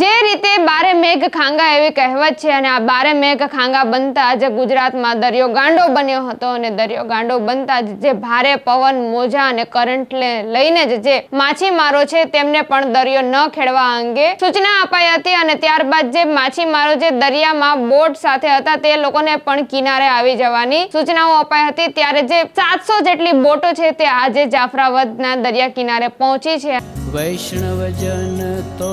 જે રીતે બારે મેઘ ખાંગા એવી કહેવત છે અને આ બારે મેઘ ખાંગા બનતા જ ગુજરાતમાં દરિયો ગાંડો બન્યો હતો અને દરિયો ગાંડો બનતા જ જે ભારે પવન, મોજા અને કરંટ લઈને જ જે માછીમારો છે તેમને પણ દરિયો ન ખેડવા અંગે સૂચના અપાઈ હતી અને ત્યારબાદ જે માછીમારો જે દરિયામાં બોટ સાથે હતા તે લોકોને પણ કિનારે આવી જવાની સૂચનાઓ અપાઈ હતી. ત્યારે જે સાતસો જેટલી બોટો છે તે આજે જાફરાબાદના દરિયા કિનારે પહોંચી છે. વૈષ્ણવજન તો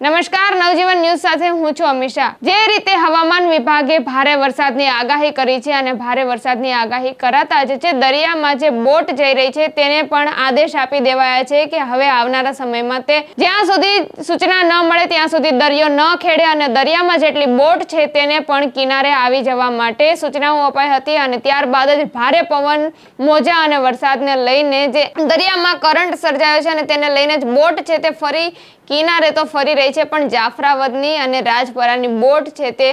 નમસ્કાર, નવજીવન ન્યૂઝ સાથે હું છું અમિશા જે રીતે હવામાન વિભાગે ભારે વરસાદની આગાહી કરી છે અને ભારે વરસાદની આગાહી કરાતા જ જે દરિયામાં જે બોટ જઈ રહી છે તેને પણ આદેશ આપી દેવાયા છે કે હવે આવનારા સમયમાં તે જ્યાં સુધી સૂચના ન મળે, ત્યાં સુધી દરિયો ન ખેડે અને દરિયામાં જેટલી બોટ છે તેને પણ કિનારે આવી જવા માટે સૂચનાઓ અપાઈ હતી અને ત્યારબાદ જ ભારે પવન, મોજા અને વરસાદને લઈને જે દરિયામાં કરંટ સર્જાયો છે અને તેને લઈને જ બોટ છે તે ફરી કિનારે તો ફરી રહી છે, પણ જાફરાવદની અને રાજપરાની બોટ છે તે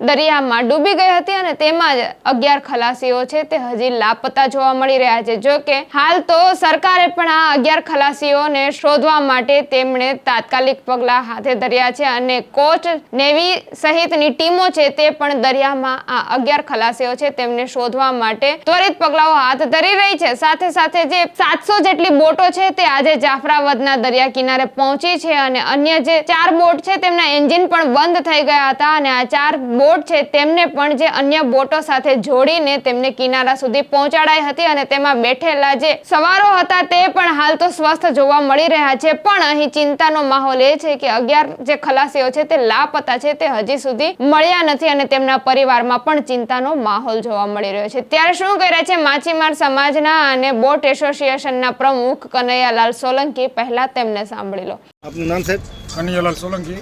દરિયામાં ડૂબી ગઈ હતી અને તેમાં જ અગિયાર ખલાસીઓ છે તે હજી લાપતા જોવા મળી રહ્યા છે. જો કે હાલ તો સરકારે પણ આ અગિયાર ખલાસીઓને શોધવા માટે તેમણે તાત્કાલિક પગલાં હાથે ધર્યા છે અને કોચ નેવી સહિતની ટીમો છે તે પણ દરિયામાં આ અગિયાર ખલાસીઓ છે તેમને શોધવા માટે ત્વરિત પગલાઓ હાથ ધરી રહી છે. સાથે સાથે જે સાતસો જેટલી બોટો છે તે આજે જાફરાબાદના દરિયા કિનારે પહોંચી છે અને અન્ય જે ચાર બોટ છે, તેમના એન્જિન પણ બંધ થઈ ગયા હતા અને આ ચાર બોટ છે, તેમને પણ જે અન્ય બોટો સાથે જોડીને તેમને કિનારા સુધી પહોંચાડાઈ હતી અને તેમાં બેઠેલા જે સવારો હતા તે પણ હાલ તો સ્વસ્થ જોવા મળી રહ્યા છે. પણ અહીં ચિંતાનો માહોલ એ છે કે અગિયાર જે ખલાસીઓ છે, તે લાપતા છે, તે હજી સુધી મળ્યા નથી અને તેમના પરિવારમાં પણ ચિંતાનો માહોલ જોવા મળી રહ્યો છે. ત્યારે શું કહી રહ્યા છે, માછીમાર સમાજના અને બોટ એસોસિએશનના પ્રમુખ કનૈયાલાલ સોલંકી? પહેલા તેમને સાંભળી લો. આપનું નામ સાહેબ? કનૈયાલાલ સોલંકી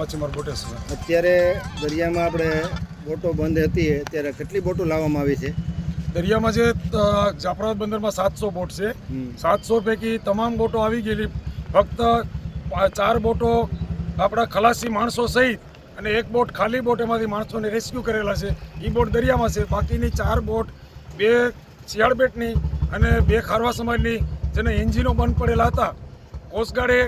માછીમાર બોટેસ અત્યારે દરિયામાં આપણે બોટો બંધ હતી ત્યારે કેટલી બોટો લાવવામાં આવી છે? દરિયામાં જે જાફરાબાદ બંદરમાં સાતસો બોટ છે. સાતસો પૈકી તમામ બોટો આવી ગયેલી. ફક્ત ચાર બોટો આપણા ખલાસી માણસો સહિત અને એક બોટ ખાલી બોટ એમાંથી માણસોને રેસ્ક્યુ કરેલા છે. એ બોટ દરિયામાં છે. બાકીની ચાર બોટ બે શિયાળબેટની અને બે ખારવા સમાજની જેને એન્જિનો બંધ પડેલા હતા. કોસ્ટગાર્ડે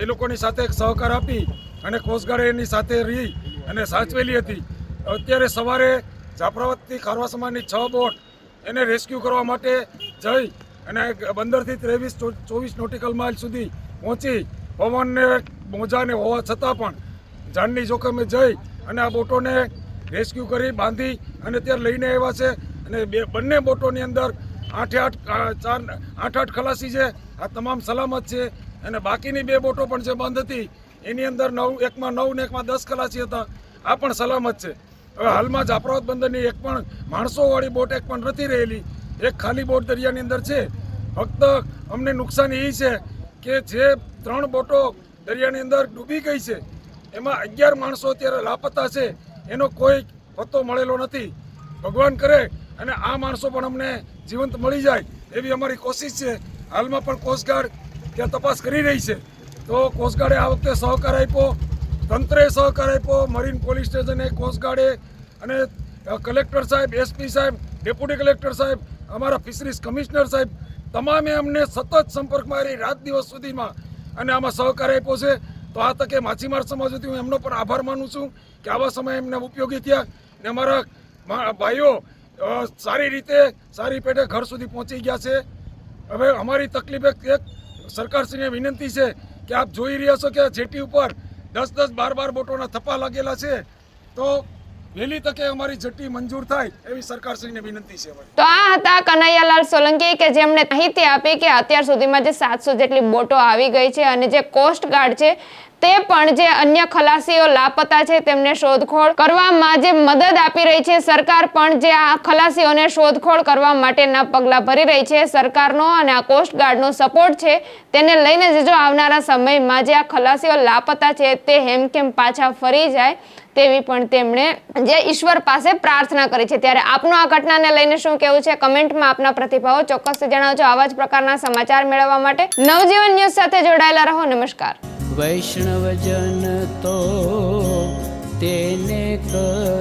એ લોકોની સાથે સહકાર આપી અને કોસ્ટગાર્ડે એની સાથે રહી અને સાચવેલી હતી. અત્યારે સવારે જાફરાબાદથી ખારવા સમાજની છ બોટ એને રેસ્ક્યુ કરવા માટે જઈ અને બંદરથી ત્રેવીસ ચોવીસ નોટિકલ માઇલ સુધી પહોંચી પવનને મોજાને હોવા છતાં પણ જાનની જોખમે જઈ અને આ બોટોને રેસ્ક્યુ કરી બાંધી અને ત્યાં લઈને આવ્યા છે અને બે, બંને બોટોની અંદર આઠે આઠ ચાર, આઠ આઠ ખલાસી છે. આ તમામ સલામત છે. અને બાકીની બે બોટો પણ જે બંધ હતી, એની અંદર નવ, એકમાં નવ ને એકમાં દસ ખલાસી હતા. આ પણ સલામત છે. હવે હાલમાં જાફરાબાદ બંદરની એક પણ માણસોવાળી બોટ એક પણ નથી રહેલી. એક ખાલી બોટ દરિયાની અંદર છે. ફક્ત અમને નુકસાન એ છે કે જે ત્રણ બોટો દરિયાની અંદર ડૂબી ગઈ છે, એમાં અગિયાર માણસો અત્યારે લાપતા છે. એનો કોઈ પત્તો મળેલો નથી. ભગવાન કરે અને આ માણસો પણ અમને જીવંત મળી જાય એવી અમારી કોશિશ છે. હાલમાં પણ કોસ્ટગાર્ડ ત્યાં તપાસ કરી રહી છે. તો કોસ્ટગાર્ડે આ વખતે સહકાર આપ્યો. તંત્રે સહકાર આપ્યો. મરીન પોલીસ સ્ટેશને કોસ્ટગાર્ડે અને કલેક્ટર સાહેબ એસપી સાહેબ ડેપ્યુટી કલેક્ટર સાહેબ, અમારા ફિશરીઝ કમિશનર સાહેબ, તમામે અમને સતત સંપર્કમાં રહી રાત દિવસ સુધીમાં અને આમાં સહકાર આપ્યો છે. તો આ તકે માછીમાર સમાજ વતી હું એમનો પણ આભાર માનું છું કે આવા સમયે એમને ઉપયોગી થયા ને અમારા ભાઈઓ સારી રીતે સારી પેટે ઘર સુધી પહોંચી ગયા છે. હવે અમારી તકલીફ એક સરકારશ્રીને વિનંતી છે કે આપ જોઈ રહ્યા છો કે જેટી ઉપર દસ દસ બાર બાર બોટોના થપ્પા લાગેલા છે. તો વહેલી તકે અમારી જટ્ટી મંજૂર થાય એવી સરકારશ્રીને વિનંતી છે તો આ હતા કનૈયાલાલ સોલંકી કે જેમણે માહિતી આપી કે અત્યાર સુધીમાં જે સાતસો જેટલી બોટો આવી ગઈ છે અને જે કોસ્ટ ગાર્ડ છે તે પણ જે અન્ય ખલાસીઓ લાપતા છે, તેમને શોધખોળ કરવામાં જે મદદ આપી રહી છે, સરકાર પણ જે આ ખલાસીઓને શોધખોળ કરવા માટેના પગલાં ભરી રહી છે. સરકારનો અને આ કોસ્ટગાર્ડનો સપોર્ટ છે, તેને લઈને જજો આવનારા સમયમાં જે આ ખલાસીઓ લાપતા છે, તે હેમખેમ પાછા ફરી જાય તેવી પણ તેમણે જે ઈશ્વર પાસે પ્રાર્થના કરી છે. ત્યારે આપનું આ ઘટનાને લઈને શું કહેવું છે? કમેન્ટમાં આપના પ્રતિભાવો ચોક્કસથી જણાવજો. આવા જ પ્રકારના સમાચાર મેળવવા માટે નવજીવન ન્યૂઝ સાથે જોડાયેલા રહો. નમસ્કાર. વૈષ્ણવજન તો તેને કહીએ